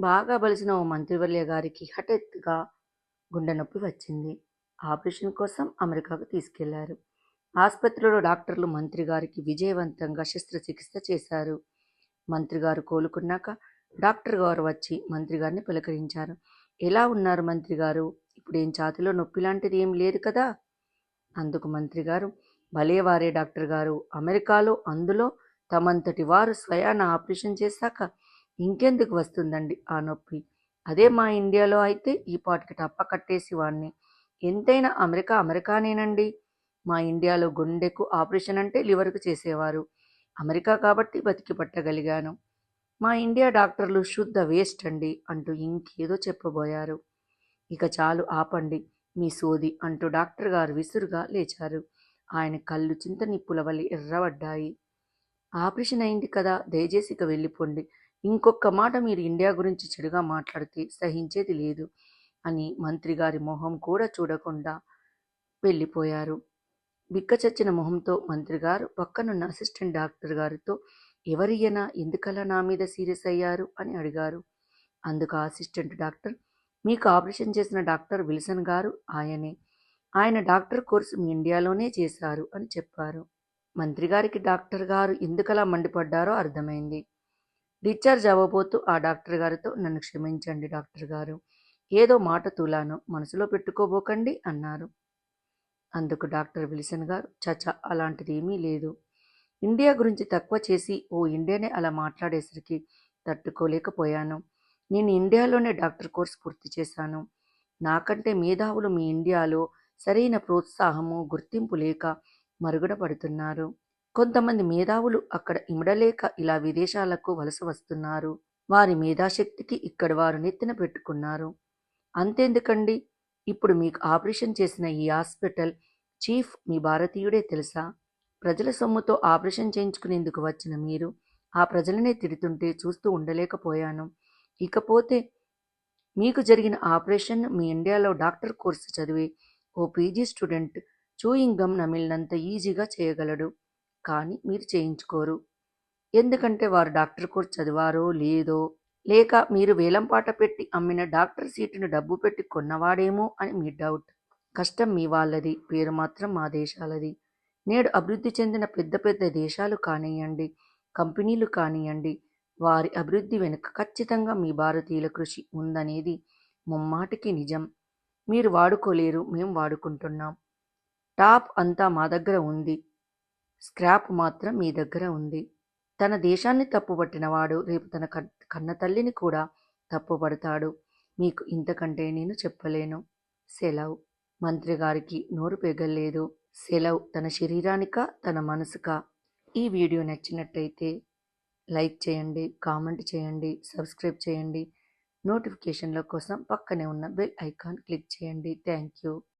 బాగా బలిసిన ఓ మంత్రివర్య గారికి హఠాత్తుగా గుండె నొప్పి వచ్చింది. ఆపరేషన్ కోసం అమెరికాకు తీసుకెళ్ళారు. ఆసుపత్రిలో డాక్టర్లు మంత్రి గారికి విజయవంతంగా శస్త్రచికిత్స చేశారు. మంత్రి గారు కోలుకున్నాక డాక్టర్ గారు వచ్చి మంత్రి గారిని పలకరించారు. ఎలా ఉన్నారు మంత్రి గారు? ఇప్పుడు ఏం ఛాతిలో నొప్పి లాంటిది ఏం లేదు కదా? అందుకు మంత్రి గారు భలేవారే డాక్టర్ గారు. అమెరికాలో అందులో తమంతటి వారు స్వయాన ఆపరేషన్ చేశాక ఇంకెందుకు వస్తుందండి ఆ నొప్పి? అదే మా ఇండియాలో అయితే ఈ పాటికి టప్ప కట్టేసి వాడిని ఎంతైనా అమెరికా అమెరికానేనండి. మా ఇండియాలో గుండెకు ఆపరేషన్ అంటే లివర్కు చేసేవారు. అమెరికా కాబట్టి బతికి పట్టగలిగాను. మా ఇండియా డాక్టర్లు శుద్ధ వేస్ట్ అండి అంటూ ఇంకేదో చెప్పబోయారు. ఇక చాలు ఆపండి మీ సోది అంటూ డాక్టర్ గారు విసురుగా లేచారు. ఆయన కళ్ళు చింత నిప్పుల వల్ల ఎర్రబడ్డాయి. ఆపరేషన్ అయింది కదా దయచేసి ఇక వెళ్ళిపోండి. ఇంకొక మాట మీరు ఇండియా గురించి చెడుగా మాట్లాడితే సహించేది లేదు అని మంత్రి గారి మొహం కూడా చూడకుండా వెళ్ళిపోయారు. బిక్కచచ్చిన మొహంతో మంత్రి గారు పక్కనున్న అసిస్టెంట్ డాక్టర్ గారితో ఎవరియనా ఎందుకలా నా మీద సీరియస్ అయ్యారు? అని అడిగారు. అందుకు అసిస్టెంట్ డాక్టర్ మీకు ఆపరేషన్ చేసిన డాక్టర్ విల్సన్ గారు ఆయనే. ఆయన డాక్టర్ కోర్సు మీ ఇండియాలోనే చేశారు అని చెప్పారు. మంత్రి గారికి డాక్టర్ గారు ఎందుకలా మండిపడ్డారో అర్థమైంది. డిశ్చార్జ్ అవ్వబోతూ ఆ డాక్టర్ గారితో నన్ను క్షమించండి డాక్టర్ గారు. ఏదో మాట తులాను. మనసులో పెట్టుకోబోకండి అన్నారు. అందుకు డాక్టర్ విల్సన్ గారు చచ అలాంటిది ఏమీ లేదు. ఇండియా గురించి తక్కువ చేసి ఓ ఇండియానే అలా మాట్లాడేసరికి తట్టుకోలేకపోయాను. నేను ఇండియాలోనే డాక్టర్ కోర్స్ పూర్తి చేశాను. నాకంటే మేధావులు మీ ఇండియాలో సరైన ప్రోత్సాహము గుర్తింపు లేక మరుగుడ పడుతున్నారు. కొంతమంది మేధావులు అక్కడ ఇమడలేక ఇలా విదేశాలకు వలస వస్తున్నారు. వారి మేధాశక్తికి ఇక్కడ వారు నెత్తిన పెట్టుకున్నారు. అంతెందుకండి? ఇప్పుడు మీకు ఆపరేషన్ చేసిన ఈ హాస్పిటల్ చీఫ్ మీ భారతీయుడే తెలుసా? ప్రజల సొమ్ముతో ఆపరేషన్ చేయించుకునేందుకు వచ్చిన మీరు ఆ ప్రజలనే తిడుతుంటే చూస్తూ ఉండలేకపోయాను. ఇకపోతే మీకు జరిగిన ఆపరేషన్ మీ ఇండియాలో డాక్టర్ కోర్సు చదివి ఓ పీజీ స్టూడెంట్ చూయింగ్ గమ్ నమిలినంత ఈజీగా చేయగలడు. కానీ మీరు చేయించుకోరు. ఎందుకంటే వారు డాక్టర్ కోర్స్ చదివారో లేదో లేక మీరు వేలంపాట పెట్టి అమ్మిన డాక్టర్ సీటును డబ్బు పెట్టి కొన్నవాడేమో అని మీ డౌట్. కష్టం మీ వాళ్ళది పేరు మాత్రం మా దేశాలది. నేడు అభివృద్ధి చెందిన పెద్ద పెద్ద దేశాలు కానివ్వండి కంపెనీలు కానివ్వండి వారి అభివృద్ధి వెనుక ఖచ్చితంగా మీ భారతీయుల కృషి ఉందనేది ముమ్మాటికి నిజం. మీరు వాడుకోలేరు మేము వాడుకుంటున్నాం. టాప్ అంతా మా దగ్గర ఉంది. స్క్రాప్ మాత్రం మీ దగ్గర ఉంది. తన దేశాన్ని తప్పుపట్టినవాడు రేపు తన కన్న తల్లిని కూడా తప్పుపడతాడు. మీకు ఇంతకంటే నేను చెప్పలేను. సెలవు. మంత్రి గారికి నోరు పెగల్లేదు. సెలవు తన శరీరానిక తన మనసుక? ఈ వీడియో నచ్చినట్టయితే లైక్ చేయండి కామెంట్ చేయండి సబ్స్క్రైబ్ చేయండి. నోటిఫికేషన్ల కోసం పక్కనే ఉన్న బెల్ ఐకాన్ క్లిక్ చేయండి. Thank you.